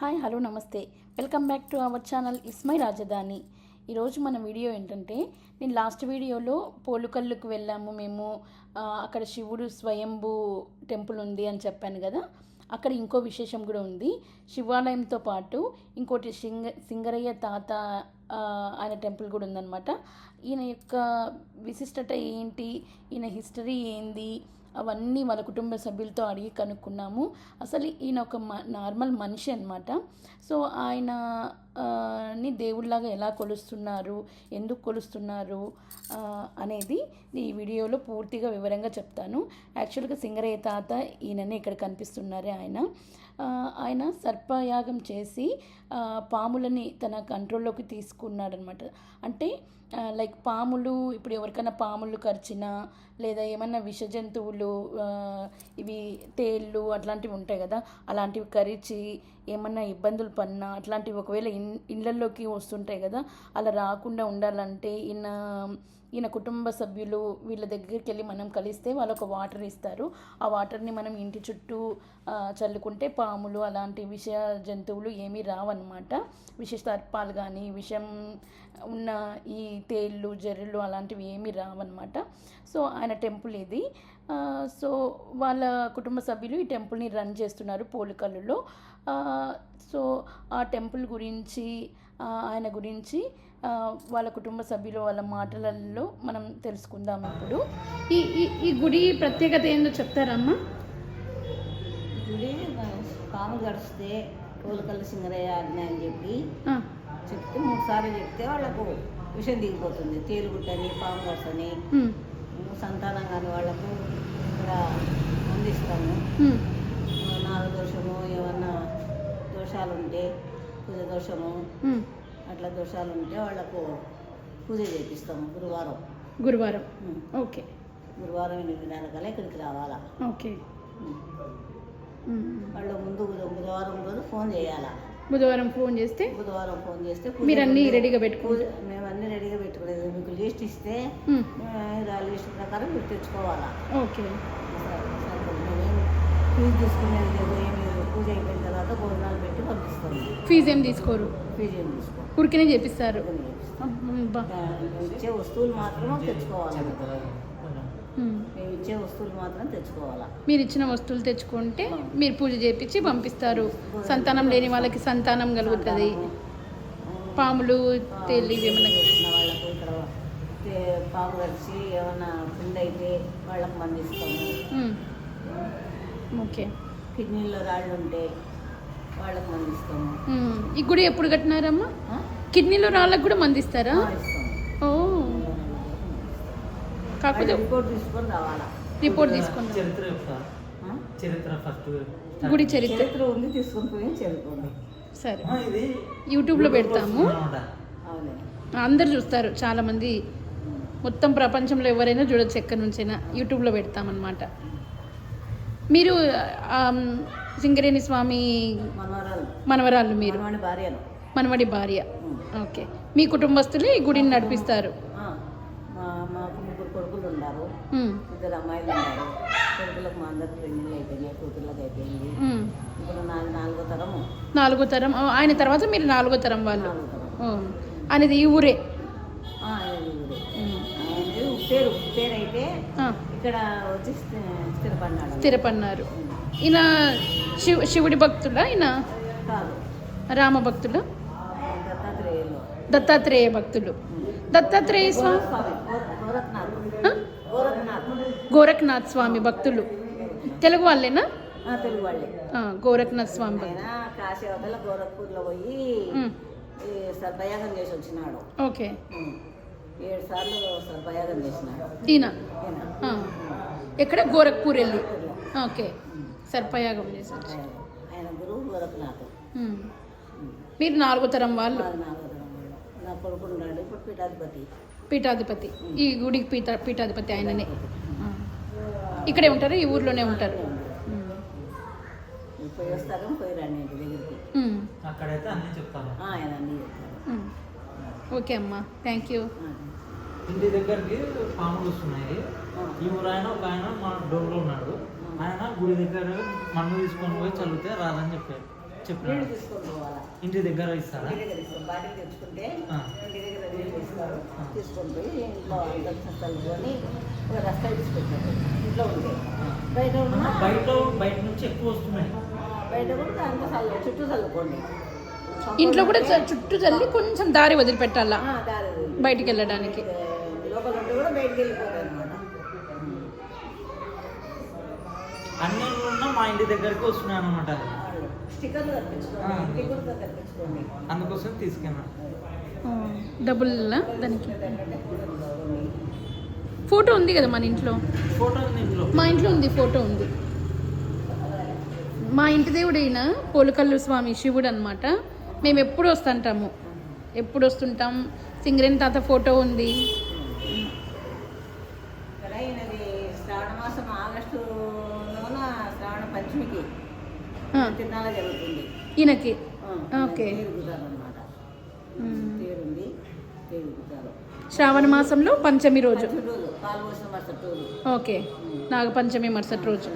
Hi hello నమస్తే. Welcome back to our channel ఇస్మై రాజధాని. ఈరోజు మన వీడియో ఏంటంటే నేను లాస్ట్ వీడియోలో పోలుకల్లుకు వెళ్ళాము మేము. అక్కడ శివుడు స్వయంభూ టెంపుల్ ఉంది అని చెప్పాను కదా. అక్కడ ఇంకో విశేషం కూడా ఉంది. శివాలయంతో పాటు ఇంకోటి సింగ సింగరయ్య తాత ఆయన టెంపుల్ కూడా ఉందన్నమాట. ఈయన యొక్క విశిష్టత ఏంటి? ఈయన హిస్టరీ ఏంది? అవన్నీ వాళ్ళ కుటుంబ సభ్యులతో అడిగి కనుక్కున్నాము. అసలు ఈయన ఒక మ నార్మల్ మనిషి అనమాట సో ఆయన ని దేవుళ్ళలాగా ఎలా కొలుస్తున్నారు? ఎందుకు కొలుస్తున్నారు? అనేది ఈ వీడియోలో పూర్తిగా వివరంగా చెప్తాను. యాక్చువల్గా సింగరయ్య తాత ఈయననే ఇక్కడ కనిపిస్తున్నారే ఆయన. ఆయన సర్పయాగం చేసి పాములని తన కంట్రోల్లోకి తీసుకున్నాడనమాట అంటే లైక్ పాములు ఇప్పుడు ఎవరికైనా పాములు కరిచినా లేదా ఏమన్నా విష జంతువులు ఇవి తేళ్ళు అట్లాంటివి ఉంటాయి కదా అలాంటివి కరిచి ఏమన్నా ఇబ్బందులు పన్నా అట్లాంటివి ఒకవేళ ఇన్ ఇళ్ళల్లోకి వస్తుంటాయి కదా అలా రాకుండా ఉండాలంటే ఈయన ఈయన కుటుంబ సభ్యులు వీళ్ళ దగ్గరికి వెళ్ళి మనం కలిస్తే వాళ్ళు ఒక వాటర్ ఇస్తారు. ఆ వాటర్ని మనం ఇంటి చుట్టూ చల్లుకుంటే పాములు అలాంటి విష జంతువులు ఏమీ రావన్నమాట. విష సర్పాలు కానీ విషం ఉన్న ఈ తేళ్ళు జర్రులు అలాంటివి ఏమీ రావన్నమాట. సో ఆయన టెంపుల్ ఇది. సో వాళ్ళ కుటుంబ సభ్యులు ఈ టెంపుల్ని రన్ చేస్తున్నారు పోలికల్లులో సో ఆ టెంపుల్ గురించి ఆయన గురించి వాళ్ళ కుటుంబ సభ్యులు వాళ్ళ మాటలలో మనం తెలుసుకుందాం ఇప్పుడు ఈ ఈ గుడి ప్రత్యేకత ఏందో చెప్తారమ్మా? గుడి పాము గడిస్తే కోలుకల్ల సింగరయ్య ఆజ్ఞ అని చెప్పి చెప్తే మూడు సార్లు చెప్తే వాళ్ళకు విషయం దిగిపోతుంది. తేలుగుట్టని పాము గడసని. సంతానం కాని వాళ్ళకు ఇక్కడ అందిస్తాము. ఉమ్, నాలుగు దోషము ఏమన్నా దోషాలు ఉంటే పూజ దోషము. అట్లా దోషాలు ఉంటే వాళ్ళకు పూజ చేపిస్తాము గురువారం. గురువారం. ఓకే. గురువారం ఎనిమిదిన్నర కల్లా ఇక్కడికి రావాలా? ఓకే. వాళ్ళు ముందు బుధ- బుధవారం రోజు ఫోన్ చేయాలా? బుధవారం ఫోన్ చేస్తే బుధవారం ఫోన్ చేస్తే మీరు అన్నీ రెడీగా పెట్టుకో పూజ మేము అన్నీ రెడీగా పెట్టుకునేది మీకు లిస్ట్ ఇస్తే లిస్ట్ ప్రకారం మీరు తెచ్చుకోవాలా? ఓకే. ఫీజు తీసుకునేది లేదు. ఏం లేదు పూజ అయిపోయిన తర్వాత భోజనాలు పెట్టి పంపిస్తాము. ఫీజు ఏం తీసుకోరు? ఫీజు ఏం తీసుకో ఊరికనే చేపిస్తారు. ఇచ్చే వస్తువులు మాత్రం తెచ్చుకోవాలి. ఇచ్చే వస్తువులు మాత్రం తెచ్చుకోవాలా. మీరు ఇచ్చిన వస్తువులు తెచ్చుకుంటే మీరు పూజ చేపించి పంపిస్తారు. సంతానం లేని వాళ్ళకి సంతానం కలుగుతుంది. పాములు తేలి వాళ్ళకు ఇక్కడ పాము కడిచి ఏమన్నా పిండి అయితే వాళ్ళకి మందిస్తాము. ఓకే. కిడ్నీలో రాళ్ళు ఉంటే వాళ్ళకి మందిస్తాము. ఈ గుడి ఎప్పుడు కట్టినారమ్మా? కిడ్నీలో రాళ్ళకు కూడా మందిస్తారా? కాకపోతే రిపోర్ట్ తీసుకొని రావాలా? రిపోర్ట్ తీసుకుందాం. చరిత్ర? చరిత్ర ఫస్ట్ గుడి చరిత్ర. చరిత్ర ఉంది తీసుకొని పోయి చదువుకోండి. సరే. ఇది యూట్యూబ్లో పెడతాము. అందరు చూస్తారు చాలామంది. మొత్తం ప్రపంచంలో ఎవరైనా చూడొచ్చు ఎక్కడి నుంచైనా. యూట్యూబ్లో పెడతామన్నమాట. మీరు సింగరేణి స్వామి మనవరాలు. మనవరాళ్ళు మీరు. మనవాడి భార్య. ఓకే. మీ కుటుంబస్తులు ఈ గుడిని నడిపిస్తారు ఆ, మా మాకు ముగ్గురు కొడుకులు ఉన్నారు ఉం, ఇద్దరు అమ్మాయిలు ఉన్నారు కొడుకులకు మా అందరికి పెళ్ళిళ్ళు అయిపోయినాయి కూతుర్లకు అయిపోయింది ఉం. ఇప్పుడు నాది నాలుగో తరము. నాలుగో తరం. ఆయన తర్వాత మీరు నాలుగో తరం వాళ్ళు. ఆయనది ఈ ఊరే. ఉప్పేరు. ఉప్పేరు అయితే ఇక్కడ వచ్చి స్థి- స్థిరపడినాడు స్థిరపన్నారు ఈయన శివ శివుడి భక్తుడా ఈయన? రామ భక్తుడా? దత్తాత్రేయ భక్తులు. దత్తాత్రేయ స్వామి? గోరఖ్నాథ్ స్వామి భక్తులు. తెలుగు వాళ్ళేనా? తెలుగు వాళ్ళే. గోరఖ్నాథ్ స్వామి కాశీ అవతల గోరఖ్పూర్లో పోయి సర్పయాగం చేసి వచ్చినాడు. ఓకే. ఏడు సార్లు సర్పయాగం చేసినాడు. ఈయన. ఎక్కడ? గోరఖ్పూర్ వెళ్ళి? ఓకే. సర్పయాగం చేసి వచ్చి. ఆయన గురువు గోరఖనాథ్. మీరు నాలుగో తరం వాళ్ళు. నా కొడుకు ఉన్నాడు ఇప్పుడు పీఠాధిపతి. పీఠాధిపతి. ఈ గుడికి పీఠ పీఠాధిపతి ఆయననే. ఇక్కడే ఉంటారు ఈ ఊర్లోనే ఉంటారు. ఓకే అమ్మా థ్యాంక్ యూ. ఇంటి దగ్గరికి పాములు వస్తున్నాయి. ఈ ఊరు ఆయన ఒక ఆయన మా డోర్లో ఉన్నాడు. ఆయన గుడి దగ్గర మన్ను తీసుకొని పోయి చల్లితే రాదని చెప్పారు. చెప్పిన ఇంటి దగ్గర ఇస్తారా? ఇంటి దగ్గర ఇస్తాం. బాటిల్ తెచ్చుకుంటే ఆ. ఇంటి దగ్గర నీళ్ళు ఇస్తారు ఆ. తీసుకొని పోయి ఇంట్లో అందరికీ చల్లుకొని ఒక రస్తా తీసుకొచ్చారు ఇంట్లో ఉంటే. బయట ఉన్న బయట బయట నుంచి ఎక్కువ వస్తున్నాయి. బయట కూడా అంతా చల్లు చుట్టూ చల్లుకోండి. ఇంట్లో కూడా చుట్టూ చల్లి కొంచెం దారి వదిలిపెట్టాలా? ఆ, దారి వదిలి. బయటికి వెళ్ళడానికి. లోపల ఉంటే కూడా బయటికి వెళ్ళిపోతాయి అనమాట అన్ని ఉన్నా మా ఇంటి దగ్గరికి వస్తున్నాయి అనమాట స్టిక్కర్లు కట్టించుకోండి ఆ. ఇంటి కూడా కట్టించుకోండి అందుకోసం తీసుకున్నా డబుల్ దానికి. ఫోటో ఉంది కదా మన ఇంట్లో? ఫోటో ఉంది ఇంట్లో మా ఇంట్లో ఉంది ఫోటో ఉంది. మా ఇంటి దేవుడైన పోలుకల్లు స్వామి శివుడు అనమాట మేము ఎప్పుడు వస్తుంటాము. ఎప్పుడు వస్తుంటాం? సింగరేణి తాత ఫోటో ఉంది ఇక్కడ ఈయనది శ్రావణ మాసం ఆగస్టులోన శ్రావణ పంచమికి తిరునాళ్ళ జరుగుతుంది ఈయనకి? ఓకే. శ్రావణ మాసంలో పంచమి రోజు. ఓకే. నాగపంచమి మరుసటి రోజు.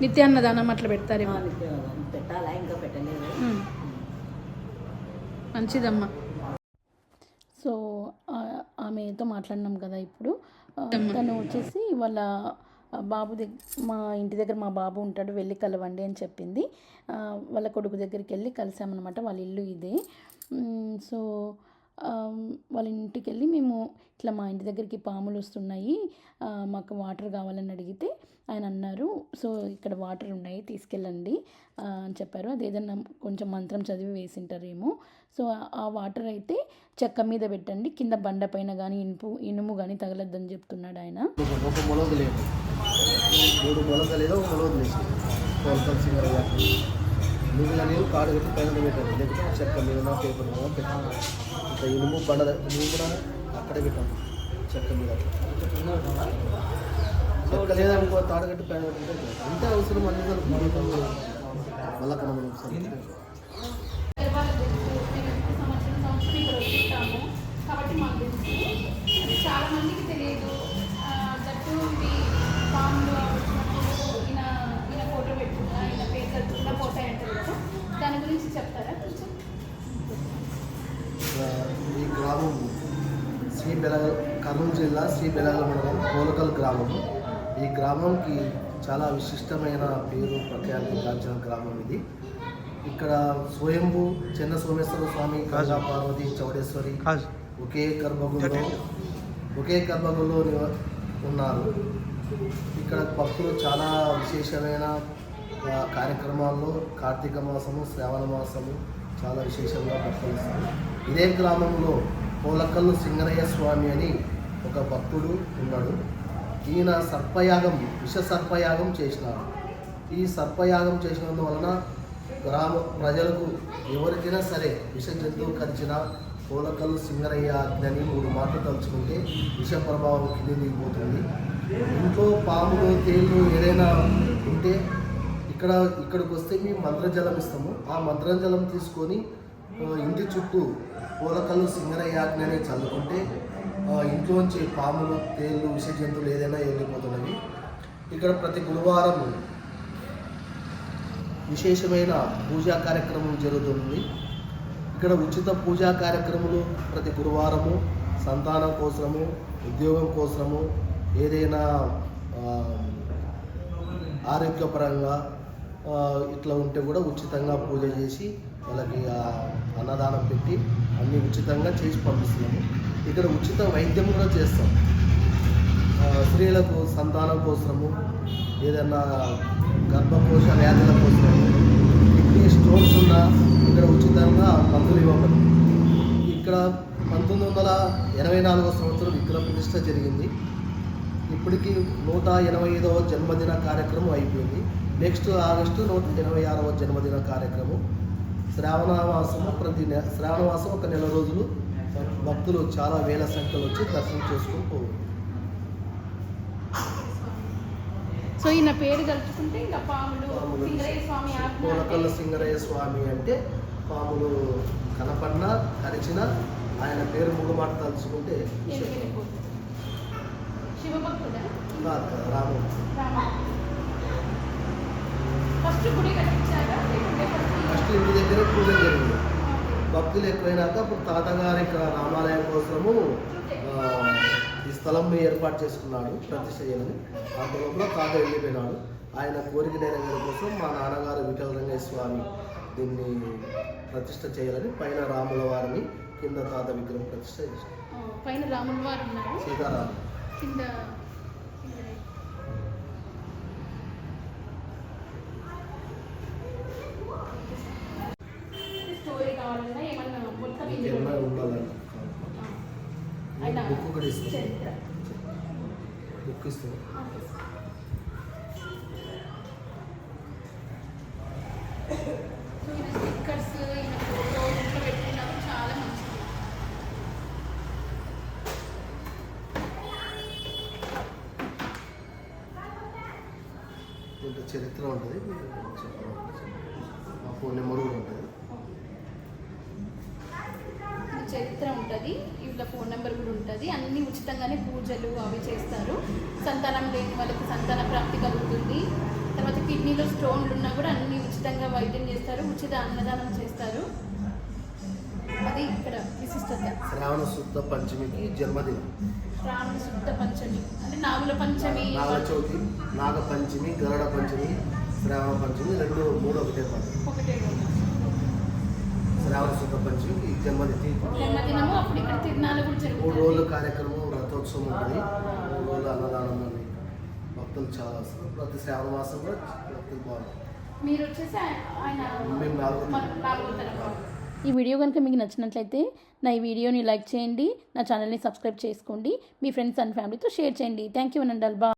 నిత్యాన్నదానం అట్లా పెడతారేమో. పెట్టాలా? ఇంకా పెట్టలేదు. మంచిదమ్మా. సో ఆమెతో మాట్లాడినాం కదా ఇప్పుడు. తను వచ్చేసి వాళ్ళ బాబు దగ్గర మా ఇంటి దగ్గర మా బాబు ఉంటాడు వెళ్ళి కలవండి అని చెప్పింది. వాళ్ళ కొడుకు దగ్గరికి వెళ్ళి కలిసామన్నమాట వాళ్ళ ఇల్లు ఇదే. సో వాళ్ళ ఇంటికి వెళ్ళి మేము ఇట్లా మా ఇంటి దగ్గరికి పాములు వస్తున్నాయి మాకు వాటర్ కావాలని అడిగితే ఆయన అన్నారు సో ఇక్కడ వాటర్ ఉన్నాయి తీసుకెళ్ళండి అని చెప్పారు. అది ఏదన్నా కొంచెం మంత్రం చదివి వేసింటారేమో. సో ఆ- వాటర్ అయితే చెక్క మీద పెట్టండి కింద బండ పైన కానీ ఇనుపు ఇనుము కానీ తగలద్దని చెప్తున్నాడు ఆయన. మిగిలిన నీళ్ళు కాడు పెట్టి పైన పెట్టాను లేకపోతే చెక్క మీద పేపర్ మీద పెట్టాను ఇనుము బండ ఇనుము కూడా అక్కడే పెట్టాం చెక్క మీద. చెక్క లేదనుకో తాడగట్టు పైన పెట్టుకుంటే అవసరం అన్ని మళ్ళా కనబడి కాబట్టి మాకు తెలుసు. చాలా మందికి తెలియదు దట్టు ఇది ఫామ్లో ఈయన ఈయన ఫోటో పెట్టుకున్నా ఈయన పేరు చదువుకున్న ఫోటో అంటారు కదా దాని గురించి చెప్తారా కొంచెం ఈ గ్రామం శ్రీ బెలగ కర్నూలు జిల్లా శ్రీ బెలగల మండలం కోలకల్ గ్రామం. ఈ గ్రామంకి చాలా విశిష్టమైన పేరు ప్రఖ్యాతి గాంచిన గ్రామం ఇది. ఇక్కడ స్వయంభూ చిన్న సోమేశ్వర స్వామి కాజా పార్వతి చౌడేశ్వరి ఒకే గర్భగుడిలో ఒకే గర్భగుడిలో ఉన్నారు. ఇక్కడ భక్తులు చాలా విశేషమైన కార్యక్రమాల్లో కార్తీక మాసము శ్రావణ మాసము చాలా విశేషంగా భక్తులు ఇదే గ్రామంలో పోలకల్లు సింగరయ్య స్వామి అని ఒక భక్తుడు ఉన్నాడు. ఈయన సర్పయాగం విష సర్పయాగం చేసినాడు. ఈ సర్పయాగం చేసినందువలన గ్రామ ప్రజలకు ఎవరికైనా సరే విష జంతువు కరిచిన పోలకలు సింగరయ్య ఆజ్ఞని మూడు మాటలు తలుచుకుంటే విష ప్రభావం కింది దిగిపోతుంది. ఇంట్లో పాములు తేళ్ళు ఏదైనా ఉంటే ఇక్కడ ఇక్కడికి వస్తే మేము మంత్రజలం ఇస్తాము. ఆ మంత్రజలం తీసుకొని ఇంటి చుట్టూ పూలకల్లు సింగరయాజ్ఞని చల్లుకుంటే ఇంట్లోంచి పాములు తేళ్ళు విష జంతువులు ఏదైనా వెళ్ళిపోతున్నవి ఇక్కడ ప్రతి గురువారం విశేషమైన పూజా కార్యక్రమం జరుగుతుంది. ఇక్కడ ఉచిత పూజా కార్యక్రమాలు ప్రతి గురువారము సంతానం కోసము ఉద్యోగం కోసము ఏదైనా ఆరోగ్యపరంగా ఇట్లా ఉంటే కూడా ఉచితంగా పూజ చేసి వాళ్ళకి అన్నదానం పెట్టి అన్నీ ఉచితంగా చేసి పంపిస్తున్నాము. ఇక్కడ ఉచిత వైద్యం కూడా చేస్తాం. స్త్రీలకు సంతానం కోసము ఏదైనా గర్భకోశ వ్యాధుల కోసము కిడ్నీ స్టోన్స్ ఉన్నా ఇక్కడ ఉచితంగా మందులు ఇవ్వబడి ఇక్కడ పంతొమ్మిది వందల ఎనభై నాలుగో సంవత్సరం విగ్రహ ప్రతిష్ట జరిగింది. ఇప్పటికి నూట ఎనభై ఐదవ జన్మదిన కార్యక్రమం అయిపోయింది. నెక్స్ట్ ఆగస్టు నూట ఎనభై ఆరవ జన్మదిన కార్యక్రమం. శ్రావణ మాసము ప్రతి నె శ్రావణ మాసం ఒక నెల రోజులు భక్తులు చాలా వేల సంఖ్యలో వచ్చి దర్శనం పోవాలి సో ఈయన పేరు తలుచుకుంటే ఇంకా పాములు పాములు. సింగరయ్య స్వామి అంటే పాములు కనపడినా కరిచిన ఆయన పేరు మూడు మాట తలుచుకుంటే రామ. ఫస్ట్ ఇంటి దగ్గర పూజ జరిగింది. భక్తులు ఎక్కువైనాక అప్పుడు తాతగారి రామాలయం కోసము ఈ స్థలం ఏర్పాటు చేసుకున్నాడు ప్రతిష్ట చేయాలని ఆ పొలంలో తాత వెళ్ళిపోయినాడు. ఆయన కోరిక నెరవేరడం కోసం మా నాన్నగారు విఠలరంగయ్య స్వామి దీన్ని ప్రతిష్ట చేయాలని పైన రాముల వారిని కింద తాత విగ్రహం ప్రతిష్ట చేశారు. పైన రాముల వారు ఉన్నారు. కింద స్టోరీ కావాలన్నా ఏమన్నా మొత్తం ఇందులో ఏమైనా ఉండాలని ఆయన బుక్ కూడా ఇస్తాం. చరిత్ర బుక్ ఇస్తాం. చరిత్ర ఉంటుంది మీరు మా ఫోన్ నెంబర్ కూడా ఉంటుంది. చరిత్ర ఉంటుంది ఇట్లా ఫోన్ నెంబర్ కూడా ఉంటుంది. అన్ని ఉచితంగానే పూజలు అవి చేస్తారు. సంతానం లేని వాళ్ళకి సంతాన ప్రాప్తి కలుగుతుంది. తర్వాత కిడ్నీలో స్టోన్లు ఉన్నా కూడా అన్ని ఉచితంగా వైద్యం చేస్తారు. ఉచిత అన్నదానం చేస్తారు. అది ఇక్కడ విశిష్టత. శ్రావణ శుద్ధ పంచమికి జన్మదినం. శ్రావణ శుద్ధ పంచమి. అంటే నాగుల పంచమి. నాగ చవితి నాగ పంచమి గరుడ పంచమి శ్రావణ పంచమి రెండు మూడు ఒకటే పంచమి శ్రావణ శుద్ధ పంచమికి జన్మదినం జన్మదినము అప్పుడు ఇక్కడ తిరునాళ్ళు కూడా మూడు జరుగుతుంది రోజుల కార్యక్రమం రథోత్సవం ఉంటుంది. మూడు రోజులు అన్నదానం అని. భక్తులు చాలా వస్తారు ప్రతి శ్రావణ మాసం కూడా భక్తులు బాగుంటారు మీరు వచ్చేసి ఆయన మేము నాలుగో మన నాలుగో తరగతి ఈ వీడియో కనుక మీకు నచ్చినట్లయితే నా ఈ వీడియోని లైక్ చేయండి నా ఛానల్ని సబ్స్క్రైబ్ చేసుకోండి మీ ఫ్రెండ్స్ అండ్ ఫ్యామిలీతో షేర్ చేయండి. థ్యాంక్ యూ అనండాల్ బా